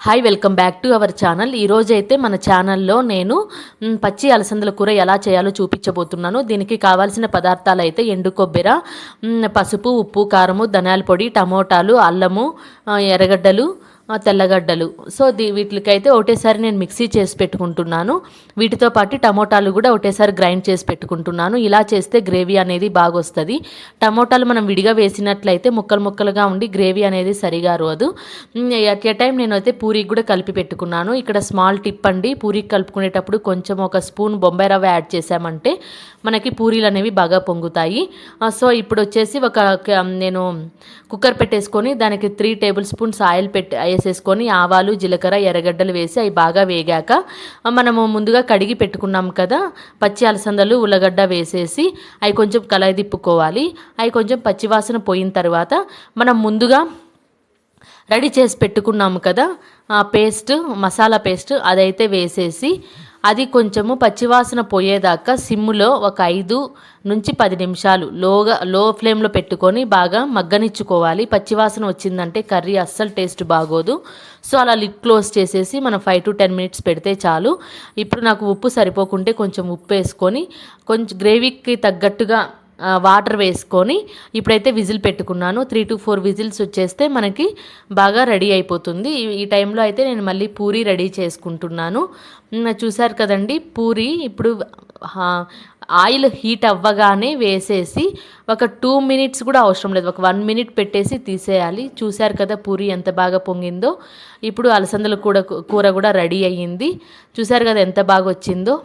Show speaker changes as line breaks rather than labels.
Hi welcome back to our channel ఈరోజైతే మన ఛానల్లో నేను పచ్చి అలసందల కూర ఎలా చేయాలో చూపించబోతున్నాను. దీనికి కావాల్సిన పదార్థాలు అయితే ఎండు కొబ్బెర పసుపు ఉప్పు కారము ధనియాల పొడి టమోటాలు అల్లము ఎర్రగడ్డలు తెల్లగడ్డలు. సో దీ వీటికైతే ఒకటేసారి నేను మిక్సీ చేసి పెట్టుకుంటున్నాను. వీటితో పాటు టమోటాలు కూడా ఒకటేసారి గ్రైండ్ చేసి పెట్టుకుంటున్నాను. ఇలా చేస్తే గ్రేవీ అనేది బాగా వస్తుంది టమోటాలు మనం విడిగా వేసినట్లయితే ముక్కలు ముక్కలుగా ఉండి గ్రేవీ అనేది సరిగా రాదు. అట్ ఏ టైం నేనైతే పూరికి కూడా కలిపి పెట్టుకున్నాను. ఇక్కడ స్మాల్ టిప్ అండి పూరికి కలుపుకునేటప్పుడు కొంచెం ఒక స్పూన్ బొంబాయి రవ్వ యాడ్ చేసామంటే మనకి పూరీలు అనేవి బాగా పొంగుతాయి. సో ఇప్పుడు వచ్చేసి ఒక నేను కుక్కర్ పెట్టేసుకొని దానికి త్రీ టేబుల్ స్పూన్స్ ఆయిల్ పెట్టి వేసేసుకొని ఆవాలు జీలకర్ర ఎర్రగడ్డలు వేసి అవి బాగా వేగాక మనము ముందుగా కడిగి పెట్టుకున్నాం కదా పచ్చి అలసందలు ఉల్లగడ్డ వేసేసి అవి కొంచెం కలయి తిప్పుకోవాలి. అవి కొంచెం పచ్చివాసన పోయిన తర్వాత మనం ముందుగా రెడీ చేసి పెట్టుకున్నాము కదా ఆ పేస్ట్ మసాలా పేస్ట్ అదైతే వేసేసి అది కొంచెము పచ్చివాసన పోయేదాకా సిమ్ములో ఒక ఐదు నుంచి పది నిమిషాలు లోగా లో ఫ్లేమ్లో పెట్టుకొని బాగా మగ్గనిచ్చుకోవాలి. పచ్చివాసన వచ్చిందంటే కర్రీ అస్సలు టేస్ట్ బాగోదు. సో అలా లిడ్ క్లోజ్ చేసేసి మనం ఫైవ్ టు టెన్ మినిట్స్ పెడితే చాలు. ఇప్పుడు నాకు ఉప్పు సరిపోకుంటే కొంచెం ఉప్పు వేసుకొని కొంచెం గ్రేవీకి తగ్గట్టుగా వాటర్ వేసుకొని ఇప్పుడైతే విజిల్ పెట్టుకున్నాను. త్రీ టు ఫోర్ విజిల్స్ వచ్చేస్తే మనకి బాగా రెడీ అయిపోతుంది. ఈ- టైంలో అయితే నేను మళ్ళీ పూరి రెడీ చేసుకుంటున్నాను. చూశారు కదండి పూరి ఇప్పుడు ఆయిల్ హీట్ అవ్వగానే వేసేసి ఒక టూ మినిట్స్ కూడా అవసరం లేదు. ఒక వన్ మినిట్ పెట్టేసి తీసేయాలి. చూశారు కదా పూరి ఎంత బాగా పొంగిందో. ఇప్పుడు అలసందల కూర కూర కూడా రెడీ అయ్యింది. చూశారు కదా ఎంత బాగా వచ్చిందో